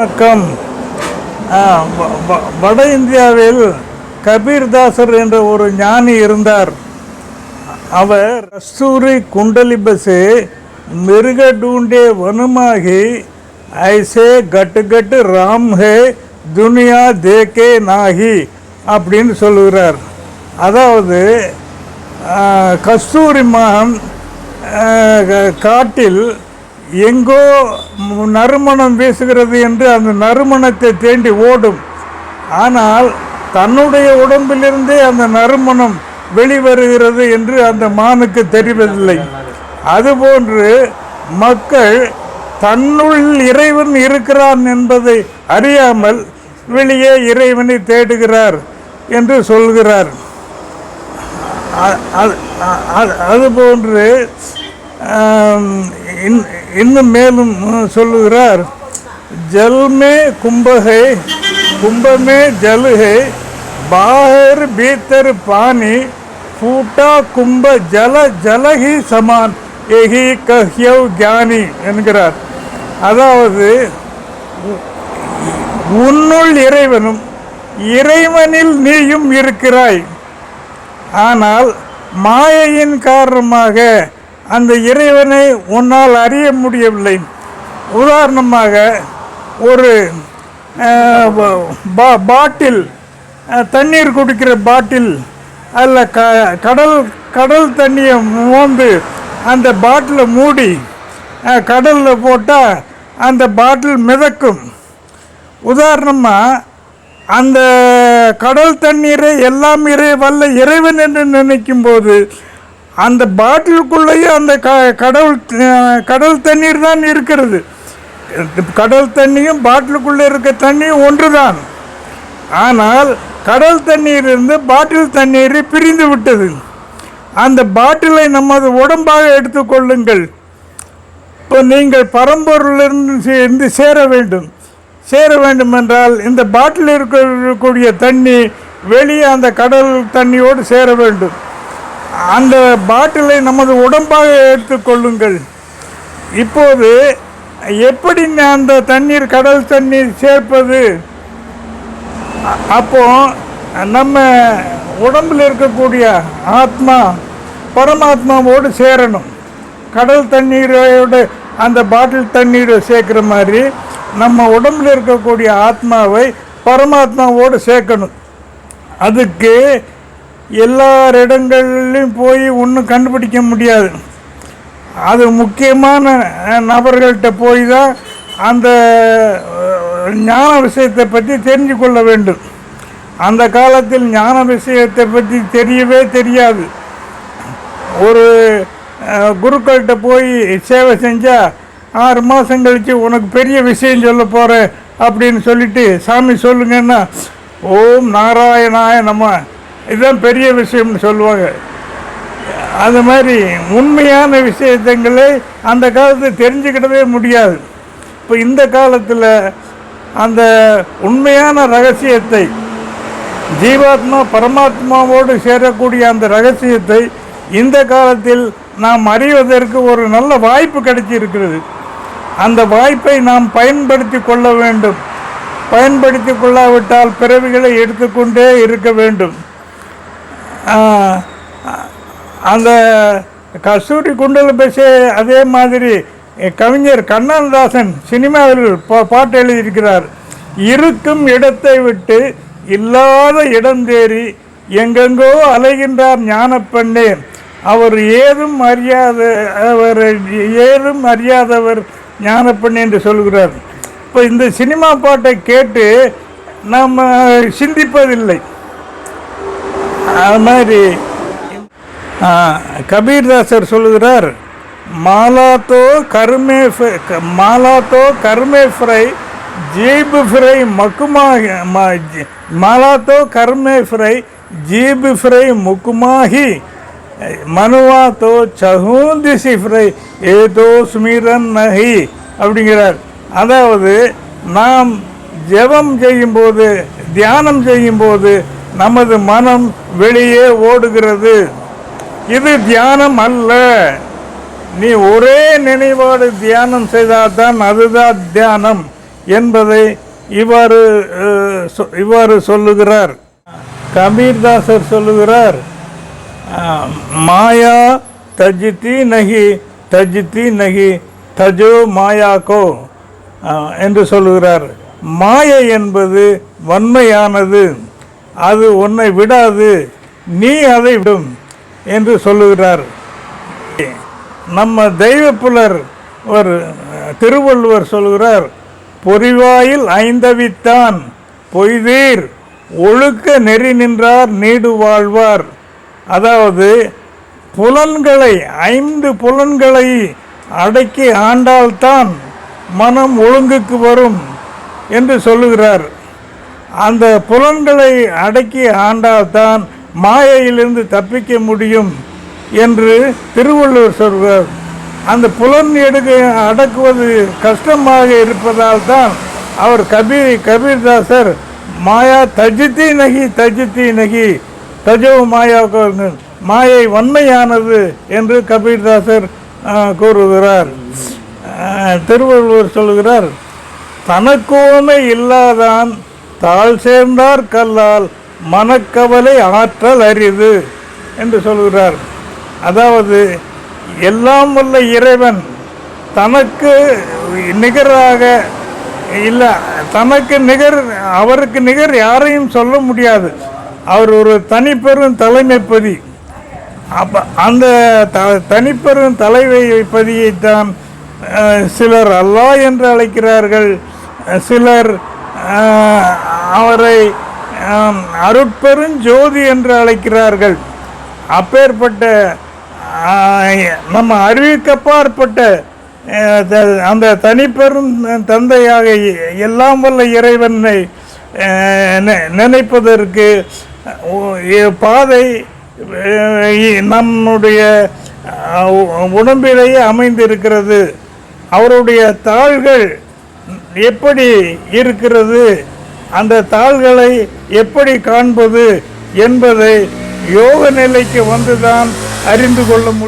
வணக்கம். வட இந்தியாவில் கபீர்தாசர் என்ற ஒரு ஞானி இருந்தார். அவர் கஸ்தூரி குண்டலிபசு மிருகடூண்டே மிருக டூண்டே வனுமாகி ஐசே கட்டு கட்டு ராம் ஹே துனியா தேக்கே நாகி அப்படின்னு சொல்லுகிறார். அதாவது கஸ்தூரி மகன் காட்டில் எங்கோ நறுமணம் வீசுகிறது என்று அந்த நறுமணத்தை தேண்டி ஓடும். ஆனால் தன்னுடைய உடம்பிலிருந்தே அந்த நறுமணம் வெளிவருகிறது என்று அந்த மானுக்கு தெரிவதில்லை. அதுபோன்று மக்கள் தன்னுள் இறைவன் இருக்கிறான் என்பதை அறியாமல் வெளியே இறைவனை தேடுகிறார் என்று சொல்கிறார். அதுபோன்று இன்னும் மேலும் சொல்லுகிறார். ஜல்மே கும்பகை கும்பமே ஜலுகை பாகர் பீத்தர் பாணி பூட்டா கும்ப ஜல ஜலகி சமான் எஹி கஹ்யவ் ஞானி என்கிறார். அதாவது உன்னுள் இறைவனும் இறைவனில் நீயும் இருக்கிறாய். ஆனால் மாயையின் காரணமாக அந்த இறைவனை உன்னால் அறிய முடியவில்லை. உதாரணமாக ஒரு பா- பாட்டில் தண்ணீர் குடிக்கிற பாட்டில் அதில் க கடல் கடல் தண்ணியை மோந்து அந்த பாட்டிலை மூடி கடலில் போட்டால் அந்த பாட்டில் மிதக்கும். உதாரணமாக அந்த கடல் தண்ணீரை எல்லாம் இறை வல்ல இறைவன் என்று நினைக்கும் போது அந்த பாட்டிலுக்குள்ளேயே அந்த க கடவுள் கடல் தண்ணீர் தான் இருக்கிறது. கடல் தண்ணியும் பாட்டிலுக்குள்ளே இருக்க தண்ணியும் ஒன்று தான் ஆனால் கடல் தண்ணீர் இருந்து பாட்டில் தண்ணீர் பிரிந்து விட்டது. அந்த பாட்டிலை நமது உடம்பாக எடுத்துக்கொள்ளுங்கள். இப்போ நீங்கள் பரம்பொருளிலிருந்து இருந்து சேர வேண்டும். சேர வேண்டும் என்றால் இந்த பாட்டில் இருக்கக்கூடிய தண்ணி வெளியே அந்த கடல் தண்ணியோடு சேர வேண்டும். அந்த பாட்டிலை நமது உடம்பாக எடுத்துக்கொள்ளுங்கள் இப்போது எப்படி அந்த தண்ணீர் கடல் தண்ணீர் சேர்ப்பது? அப்போ நம்ம உடம்பில் இருக்கக்கூடிய ஆத்மா பரமாத்மாவோடு சேரணும். கடல் தண்ணீரோட அந்த பாட்டில் தண்ணீரை சேர்க்குற மாதிரி நம்ம உடம்பில் இருக்கக்கூடிய ஆத்மாவை பரமாத்மாவோடு சேர்க்கணும். அதுக்கு எல்லா இடங்கள்லையும் போய் ஒன்றும் கண்டுபிடிக்க முடியாது. அது முக்கியமான நபர்கள்கிட்ட போய் தான் அந்த ஞான விஷயத்தை பற்றி தெரிஞ்சு கொள்ள வேண்டும். அந்த காலத்தில் ஞான விஷயத்தை பற்றி தெரியவே தெரியாது. ஒரு குருக்கள்கிட்ட போய் சேவை செஞ்சால் ஆறு மாதம் கழித்து உனக்கு பெரிய விஷயம் சொல்ல போகிறேன் அப்படின்னு சொல்லிட்டு சாமி சொல்லுங்கன்னா ஓம் நாராயணாய நம்ம இதுதான் பெரிய விஷயம்னு சொல்லுவாங்க. அது மாதிரி உண்மையான விஷயத்தங்களை அந்த காலத்தில் தெரிஞ்சுக்கிடவே முடியாது. இப்போ இந்த காலத்தில் அந்த உண்மையான ரகசியத்தை ஜீவாத்மா பரமாத்மாவோடு சேரக்கூடிய அந்த ரகசியத்தை இந்த காலத்தில் நாம் அறிவதற்கு ஒரு நல்ல வாய்ப்பு கிடைச்சிருக்கிறது அந்த வாய்ப்பை நாம் பயன்படுத்தி கொள்ள வேண்டும். பயன்படுத்தி கொள்ளாவிட்டால் பிறவிகளை எடுத்துக்கொண்டே இருக்க வேண்டும். அந்த கஸ்தூரி குண்டல பேசி அதே மாதிரி கவிஞர் கண்ணதாசன் சினிமாவில் பாட்டு எழுதியிருக்கிறார். இருக்கும் இடத்தை விட்டு இல்லாத இடம் தேறி எங்கெங்கோ அலைகின்றார் ஞானப்பண்ணே. அவர் ஏதும் அறியாத அவர் ஏதும் அறியாதவர் ஞானப்பண்ணே என்று சொல்கிறார். இப்போ இந்த சினிமா பாட்டை கேட்டு நாம் சிந்திப்பதில்லை. அது மாதிரி கபீர்தாசர் சொல்லுகிறார் மாலாத்தோ கருமே க- மாலாத்தோ கருமே ஃப்ரை ஜீபு ஃப்ரை மக்குமா ஜி- மாலாத்தோ கருமே ஃப்ரை ஜீபு ஃப்ரை முக்குமாகி மனுவாத்தோ சகுந்தி சஹூந்திசி ஃப்ரை ஏதோ ஸ்மிரன் நகி அப்படிங்கிறார். அதாவது நாம் ஜெபம் செய்யும்போது தியானம் செய்யும்போது நமது மனம் வெளியே ஓடுகிறது. இது தியானம் அல்ல. நீ ஒரே நினைவோடு தியானம் செய்தால்தான் அதுதான் தியானம் என்பதை இவ்வாறு சொ- இவ்வாறு சொல்லுகிறார். கபீர்தாசர் சொல்லுகிறார் மாயா தஜித்தி நகி தஜித்தி நகி தஜோ மாயாக்கோ என்று சொல்லுகிறார். மாயை என்பது வன்மையானது. அது உன்னை விடாது. நீ அதை விடும் என்று சொல்லுகிறார். நம்ம தெய்வ புலர் ஒரு திருவள்ளுவர் சொல்கிறார் பொறிவாயில் ஐந்தவித்தான் பொய்தீர் ஒழுக்க நெறி நின்றார் நீடு வாழ்வார். அதாவது புலன்களை ஐந்து புலன்களை அடக்கி ஆண்டால்தான் மனம் ஒழுங்குக்கு வரும் என்று சொல்லுகிறார். அந்த புலன்களை அடக்கி ஆண்டால்தான் மாயையிலிருந்து தப்பிக்க முடியும் என்று திருவள்ளுவர் சொல்வார். அந்த புலன் எடுக்க அடக்குவது கஷ்டமாக இருப்பதால் தான் அவர் கபீர் கபீர்தாசர் மாயா தஜித்தி நகி தஜித்தி நகி தஜோ மாயா கோ- மாயை வன்மையானது என்று கபீர்தாசர் கூறுகிறார். திருவள்ளுவர் சொல்கிறார் தனக்கோமை இல்லாதான் தாழ் சேர்ந்தார் கல்லால் மனக்கவலை ஆற்றல் அரிது என்று சொல்கிறார். அதாவது எல்லாம் வல்ல இறைவன் தனக்கு நிகராக இல்லை தனக்கு நிகர் அவருக்கு நிகர் யாரையும் சொல்ல முடியாது. அவர் ஒரு தனிப்பெரும் தலைமைப்பதி. அப்போ அந்த த தனிப்பெரும் தலைமைப்பதியைத்தான் சிலர் அல்லாஹ் என்று அழைக்கிறார்கள். சிலர் அவரை அருட்பெருஞ்சோதி என்று அழைக்கிறார்கள். அப்பேற்பட்ட நம்ம அறிவிக்கப்பாற்பட்ட த- அந்த தனிப்பெரும் தந்தையாக எல்லாம் வல்ல இறைவனை நினைப்பதற்கு பாதை நம்முடைய உடம்பிலேயே அமைந்திருக்கிறது. அவருடைய தாள்கள் எப்படி இருக்கிறது? அந்த தாள்களை எப்படி காண்பது என்பதை யோக நிலைக்கு வந்துதான் அறிந்து கொள்ள முடியும்.